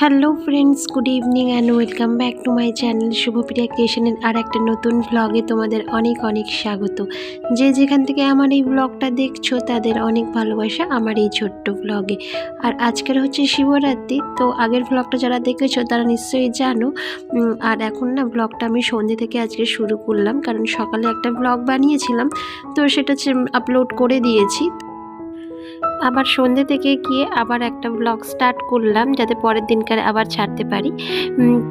Hello friends good evening and welcome back to my channel Shubhapriya ক্রিয়েশনের আর একটা নতুন ব্লগে তোমাদের অনেক অনেক স্বাগত। যে যেখান থেকে আমার এই ব্লগটা দেখছ, তাদের অনেক ভালোবাসা আমার এই ছোট্ট ব্লগে আর আজকের হচ্ছে শিবরাত্রি, তো আগের ব্লগটা যারা দেখেছ, তারা নিশ্চয়ই জানো। আর এখন না ব্লগটা আমি সন্ধ্যে থেকে আজকে শুরু করলাম, কারণ সকালে একটা ব্লগ বানিয়েছিলাম, তো সেটা আপলোড করে দিয়েছি। আবার সন্ধ্যে থেকে গিয়ে আবার একটা ব্লগ স্টার্ট করলাম, যাতে পরের দিনকার আবার ছাড়তে পারি।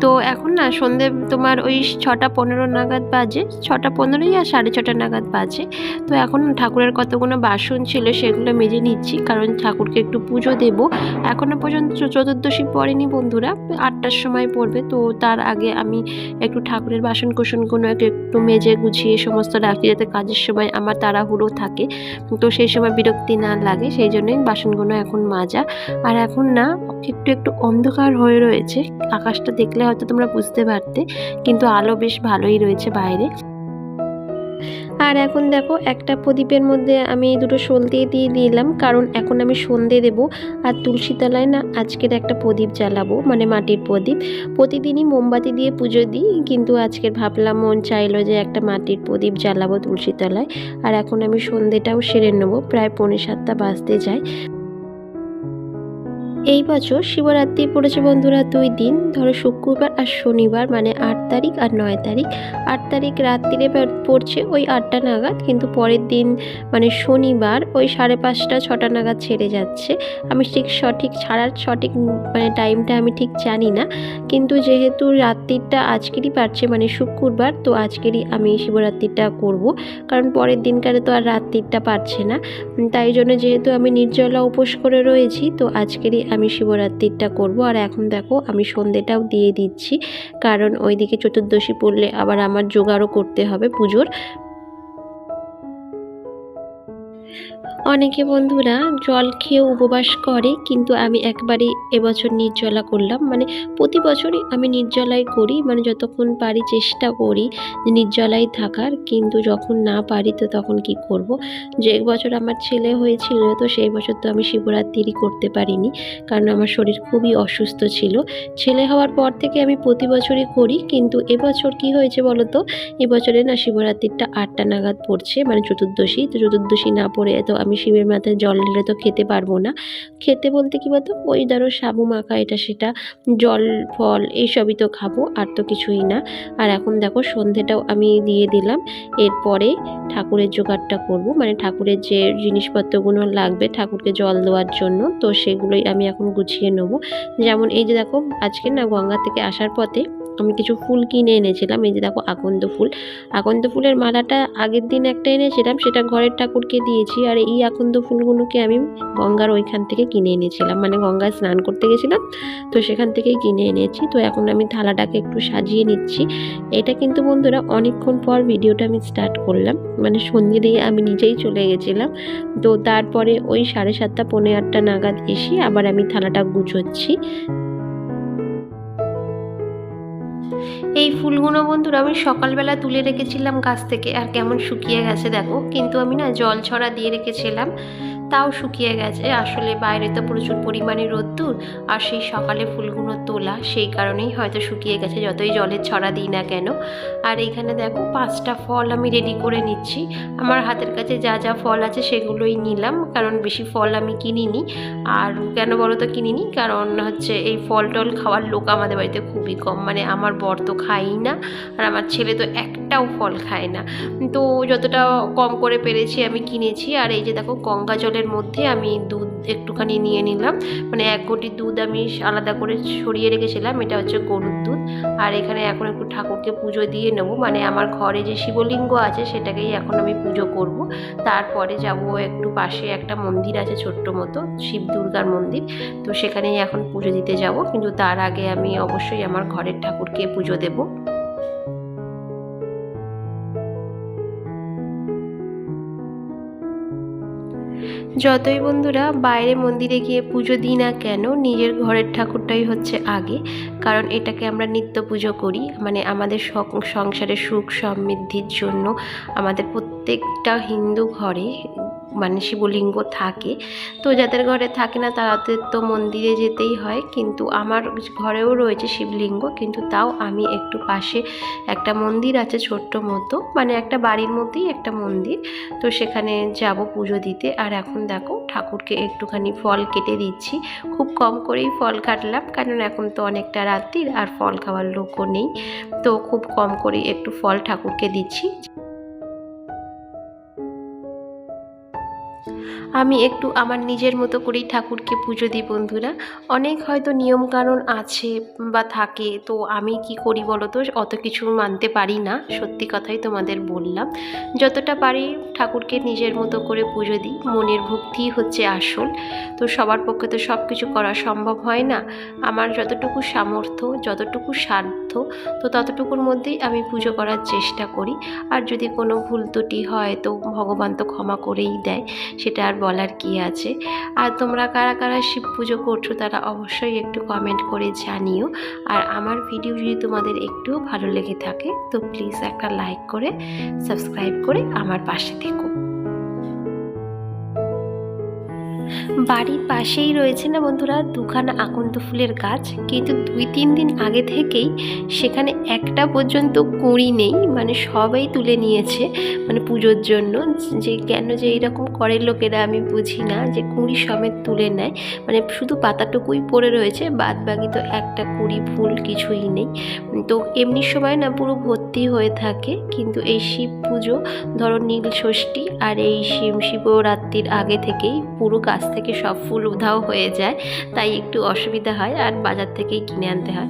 তো এখন না, সন্ধ্যে তোমার ওই ছটা পনেরো নাগাদ বাজে, ছটা পনেরোই আর সাড়ে ছটা নাগাদ বাজে। তো এখন ঠাকুরের কতগুলো বাসন ছিল সেগুলো মেজে নিচ্ছি, কারণ ঠাকুরকে একটু পুজো দেব। এখনও পর্যন্ত চতুর্দশী পড়েনি বন্ধুরা, আটটার সময় পড়বে, তো তার আগে আমি একটু ঠাকুরের বাসন কোসনগুলো একটু একটু মেজে গুছিয়ে, সমস্ত রাখি যাতে কাজের সময় আমার তাড়াহুড়ো থাকে। তো সেই সময় বিরক্তি না লাগে, সেই জন্যই বাসনগুলো এখন মাজা। আর এখন না, একটু একটু অন্ধকার হয়ে রয়েছে। আকাশটা দেখলে হয়তো তোমরা বুঝতে পারতে, কিন্তু আলো বেশ ভালোই রয়েছে বাইরে। আর এখন দেখো, একটা প্রদীপের মধ্যে আমি দুটো সলতে দিয়ে দিলাম, কারণ এখন আমি সন্ধে দেব আর তুলসী তলায় না আজকের একটা প্রদীপ জ্বালাবো মানে মাটির প্রদীপ। প্রতিদিনই মোমবাতি দিয়ে পুজো দিই, কিন্তু আজকের ভাবলাম, মন চাইলো যে একটা মাটির প্রদীপ জ্বালাবো তুলসী তলায় আর এখন আমি সন্ধেটাও সেরে নেব, প্রায় পৌনে সাতটা বাজতে যায়। এই বছর শিবরাত্রি পড়েছে বন্ধুরা দুই দিন। ধরো শুক্রবার আর শনিবার মানে আট তারিখ আর নয় তারিখ। আট তারিখ রাত্রিরে পড়ছে ওই আটটা নাগাদ, কিন্তু পরের দিন মানে শনিবার ওই সাড়ে পাঁচটা, ছটা নাগাদ ছেড়ে যাচ্ছে। আমি ঠিক সঠিক ছাড়ার সঠিক মানে টাইমটা আমি ঠিক জানি না। কিন্তু যেহেতু রাত্রিটা আজকেরই পারছে মানে শুক্রবার, তো আজকেরই আমি শিবরাত্রিটা করব। কারণ পরের দিনকারে তো আর রাত্রিটা পারছে না। তাই জন্য যেহেতু আমি নির্জলা উপোস করে রয়েছি, তো আজকেরই আমি শিবরাত্রিটা করব। আর এখন দেখো আমি সন্ধেটাও দিয়ে দিচ্ছি। কারণ ওইদিকে চতুর্দশী পড়লে আবার আমার জোগাড়ও করতে হবে পুজোর। অনেকে বন্ধুরা জল খেয়ে উপবাস করে, কিন্তু আমি একবারই এবছর নির্জলা করলাম। মানে প্রতি বছরই আমি নির্জলাই করি মানে যতক্ষণ পারি চেষ্টা করি যে নির্জলাই থাকার, কিন্তু যখন না পারি তো তখন কি করব? যে এক বছর আমার ছেলে হয়েছিল, তো সেই বছর তো আমি শিবরাত্রি করতে পারিনি, কারণ আমার শরীর খুবই অসুস্থ ছিল। ছেলে হওয়ার পর থেকে আমি প্রতি বছরই করি, কিন্তু এবছর কি হয়েছে বলো তো এবছরে না শিবরাত্রিটা আটটা নাগাদ পড়ছে মানে চতুর্দশী, তো চতুর্দশী না পড়ে তো আমি শিবের মাথায় জল ঢেলে তো খেতে পারব না। খেতে বলতে কি বলতো? ওই ধরো সাবু মাখা, এটা সেটা, জল, ফল, এইসবই তো খাব, আর তো কিছুই না। আর এখন দেখো সন্ধেটাও আমি দিয়ে দিলাম। এরপরে ঠাকুরের জোগাড়টা করব। মানে ঠাকুরের যে জিনিসপত্রগুলো লাগবে ঠাকুরকে জল দেওয়ার জন্য, তো সেগুলোই আমি এখন গুছিয়ে নেব। যেমন এই যে দেখো, আজকে না গঙ্গা থেকে আসার পথে আমি কিছু ফুল কিনে এনেছিলাম। এই যে দেখো আকন্দ ফুল। আকন্দ ফুলের মালাটা আগের দিন একটা এনেছিলাম, সেটা ঘরের ঠাকুরকে দিয়েছি। আর এই আকন্দ ফুলগুলোকে আমি গঙ্গার ওইখান থেকে কিনে এনেছিলাম। মানে গঙ্গায় স্নান করতে গেছিলাম, তো সেখান থেকেই কিনে এনেছি। তো এখন আমি থালাটাকে একটু সাজিয়ে নিচ্ছি। এটা কিন্তু বন্ধুরা অনেকক্ষণ পর ভিডিওটা আমি স্টার্ট করলাম। মানে সন্ধ্যে দিয়ে আমি নিজেই চলে গেছিলাম। তো তারপরে ওই সাড়ে সাতটা, পৌনে আটটা নাগাদ এসে আবার আমি থালাটা গুছোচ্ছি। এই ফুলগুলো বন্ধুরা আমি সকালবেলা তুলে রেখেছিলাম গাছ থেকে, আর কেমন শুকিয়ে গেছে দেখো। কিন্তু আমি না জল ছড়া দিয়ে রেখেছিলাম। তাও শুকিয়ে গেছে। আসলে বাইরে তো প্রচুর পরিমাণে রোদ্দুর আর সেই সকালে ফুলগুলো তোলা সেই কারণেই হয়তো শুকিয়ে গেছে, যতই জলের ছড়া দিই না কেন। আর এইখানে দেখো পাঁচটা ফল আমি রেডি করে নিচ্ছি। আমার হাতের কাছে যা যা ফল আছে সেগুলোই নিলাম, কারণ বেশি ফল আমি কিনিনি। আর কেন বলো তো কিনিনি? কারণ হচ্ছে এই ফল টল খাওয়ার লোক আমাদের বাড়িতে খুবই কম। মানে আমার বর তো খাই না আর আমার ছেলে তো একটাও ফল খায় না। তো যতটা কম করে পেরেছি আমি কিনেছি। আর এই যে দেখো গঙ্গা জলের মধ্যে আমি দুধ একটুখানি নিয়ে নিলাম। মানে এক কোটি দুধ আমি আলাদা করে সরিয়ে রেখেছিলাম, এটা হচ্ছে গরুর দুধ। আর এখানে এখন একটু ঠাকুরকে পুজো দিয়ে নেব। মানে আমার ঘরে যে শিবলিঙ্গ আছে, সেটাকেই এখন আমি পুজো করব। তারপরে যাব একটু পাশে একটা মন্দির আছে ছোট্ট মতো, শিব দুর্গার মন্দির। তো সেখানেই এখন পুজো দিতে যাব। কিন্তু তার আগে আমি অবশ্যই আমার ঘরের ঠাকুরকে পুজো দেব। যতই বন্ধুরা বাইরে মন্দিরে গিয়ে পুজো দিই না কেন, নিজের ঘরের ঠাকুরটাই হচ্ছে আগে। কারণ এটাকে আমরা নিত্য পুজো করি। মানে আমাদের সংসারে সুখ সমৃদ্ধির জন্য আমাদের প্রত্যেকটা হিন্দু ঘরে মানে শিবলিঙ্গ থাকে। তো যাদের ঘরে থাকে না তাদের তো মন্দিরে যেতেই হয়। কিন্তু আমার ঘরেও রয়েছে শিবলিঙ্গ, কিন্তু তাও আমি একটু পাশে একটা মন্দির আছে ছোট্ট মতো মানে একটা বাড়ির মধ্যেই একটা মন্দির। তো সেখানে যাব পুজো দিতে। আর এখন দেখো ঠাকুরকে একটুখানি ফল কেটে দিচ্ছি। খুব কম করেই ফল কাটলাম, কারণ এখন তো অনেকটা রাত্রির আর ফল খাওয়ার লোকও নেই। তো খুব কম করেই একটু ফল ঠাকুরকে দিচ্ছি। আমি একটু আমার নিজের মতো করেই ঠাকুরকে পুজো দিই, বন্ধুরা। অনেক হয়তো নিয়মকানুন আছে বা থাকে, তো আমি কি করি বলো তো? অত কিছু মানতে পারি না, সত্যি কথাই তোমাদের বললাম। যতটা পারি ঠাকুরকে নিজের মতো করে পুজো দিই, মনের ভক্তি হচ্ছে আসল। তো সবার পক্ষে তো সব কিছু করা সম্ভব হয় না। আমার যতটুকু সামর্থ্য, যতটুকু সাধ্য, তো ততটুকুর মধ্যেই আমি পুজো করার চেষ্টা করি। আর যদি কোনো ভুল ত্রুটি হয়, তো ভগবান তো ক্ষমা করেই দেয়, সেটা আর বলার কি আছে? আর তোমরা কারা কারা শিব পুজো করছ তারা অবশ্যই একটু কমেন্ট করে জানিও। আর আমার ভিডিও যদি তোমাদের একটুও ভালো লেগে থাকে, তো প্লিজ একটা লাইক করে সাবস্ক্রাইব করে আমার পাশে থেকো। বাড়ির পাশেই রয়েছে না বন্ধুরা, দুখানা আকন্ত ফুলের গাছ। কিন্তু দুই, তিন দিন আগে থেকেই সেখানে একটা পর্যন্ত কুঁড়ি নেই মানে সবাই তুলে নিয়েছে মানে পুজোর জন্য। যে কেন যে এইরকম করে লোকেরা আমি বুঝি না, যে কুঁড়ি সমেত তুলে নেয়। মানে শুধু পাতাটুকুই পড়ে রয়েছে বাদ বাকি তো একটা কুঁড়ি, ফুল কিছুই নেই। তো এমনি সময় না পুরো ভর্তি হয়ে থাকে, কিন্তু এই শিব পুজো, ধরো নীল ষষ্ঠী আর এই শিব শিবরাত্রির আগে থেকেই পুরো গাছ থেকে সব ফুল উধাও হয়ে যায়, তাই একটু অসুবিধা হয় আর বাজার থেকেই কিনে আনতে হয়।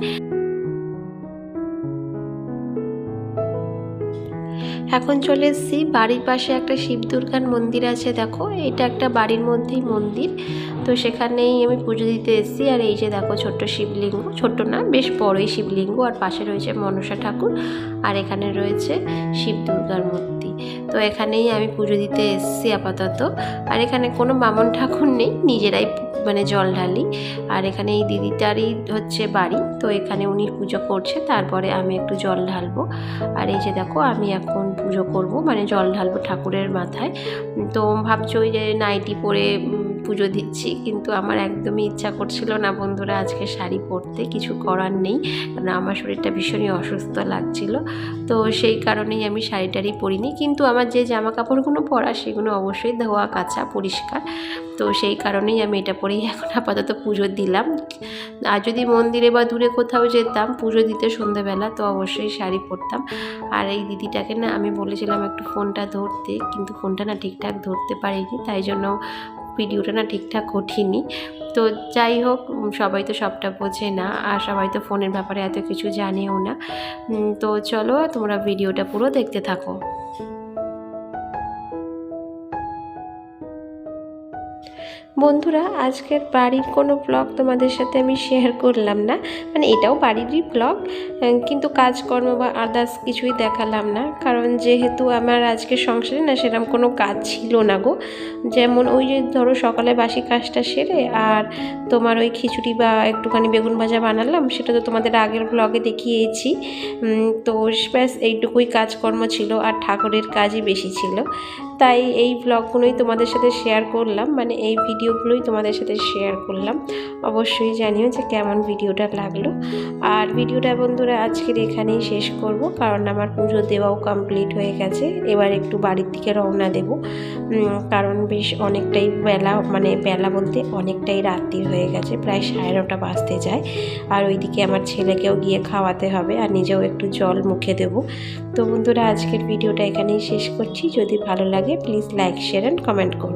এখন চলে এসেছি বাড়ির পাশে একটা শিব দুর্গার মন্দির আছে, দেখো। এটা একটা বাড়ির মধ্যেই মন্দির। তো সেখানেই আমি পুজো দিতে এসেছি। আর এই যে দেখো ছোট্ট শিবলিঙ্গ। ছোট্ট না, বেশ বড়ই শিবলিঙ্গ। আর পাশে রয়েছে মনসা ঠাকুর। আর এখানে রয়েছে শিব দুর্গার মূর্তি। তো এখানেই আমি পুজো দিতে এসেছি আপাতত। আর এখানে কোনো বামন ঠাকুর নেই। নিজেরাই মানে জল ঢালি। আর এখানে এই দিদিটারই হচ্ছে বাড়ি। তো এখানে উনি পুজো করছে। তারপরে আমি একটু জল ঢালবো। আর এই যে দেখো, আমি এখন পুজো করব মানে জল ঢালবো ঠাকুরের মাথায়। তো ভাবছ ওই যে নাইটি পরে পুজো দিচ্ছি, কিন্তু আমার একদমই ইচ্ছা করছিল না বন্ধুরা আজকে শাড়ি পরতে, কিছু করার নেই কারণ আমার শরীরটা ভীষণই অসুস্থ লাগছিল। তো সেই কারণেই আমি শাড়িটারই পরিনি, কিন্তু আমার যে জামা কাপড়গুলো পরা, সেগুলো অবশ্যই ধোয়া, কাচা, পরিষ্কার। তো সেই কারণেই আমি এটা পরেই এখন আপাতত পুজো দিলাম। আর যদি মন্দিরে বা দূরে কোথাও যেতাম, পুজো দিতে সন্ধেবেলা, তো অবশ্যই শাড়ি পরতাম। আর এই দিদিটাকে না, আমি বলেছিলাম একটু ফোনটা ধরতে, কিন্তু ফোনটা না ঠিকঠাক ধরতে পারিনি, তাই জন্য ভিডিওটা না ঠিকঠাক ওঠেনি। তো যাই হোক সবাই তো সবটা বোঝে না, আর সবাই তো ফোনের ব্যাপারে এত কিছু জানেও না। তো চলো, তোমরা ভিডিওটা পুরো দেখতে থাকো। বন্ধুরা, আজকের বাড়ির কোনো ব্লগ তোমাদের সাথে আমি শেয়ার করলাম না। মানে এটাও বাড়িরই ব্লগ কিন্তু কাজকর্ম বা আদার্স কিছুই দেখালাম না। কারণ যেহেতু আমার আজকে সংসারে না সেরকম কোনো কাজ ছিল না গো। যেমন ওই যে ধরো সকালে বাসি কাজটা সেরে আর তোমার ওই খিচুড়ি বা একটুখানি বেগুন ভাজা বানালাম, সেটা তো তোমাদের আগের ব্লগে দেখিয়েছি। তো ব্যাস, এইটুকুই কাজকর্ম ছিল আর ঠাকুরের কাজই বেশি ছিল। তাই এই ব্লগগুলোই তোমাদের সাথে শেয়ার করলাম মানে এই ভিডিওগুলোই তোমাদের সাথে শেয়ার করলাম। অবশ্যই জানিও যে কেমন ভিডিওটা লাগল। আর ভিডিওটা বন্ধুরা আজকের এখানেই শেষ করব, কারণ আমার পুজো দেওয়াও কমপ্লিট হয়ে গেছে। এবার একটু বাড়ির দিকে রওনা দেব। কারণ বেশ অনেকটাই বেলা মানে বেলা বলতে অনেকটাই রাত্রি হয়ে গেছে, প্রায় সাড়ে নটা বাজতে যায়। আর ওইদিকে আমার ছেলেকেও গিয়ে খাওয়াতে হবে আর নিজেও একটু জল মুখে দেব। তো বন্ধুরা, আজকের ভিডিওটা এখানেই শেষ করছি। যদি ভালো লাগে please like share and comment করুন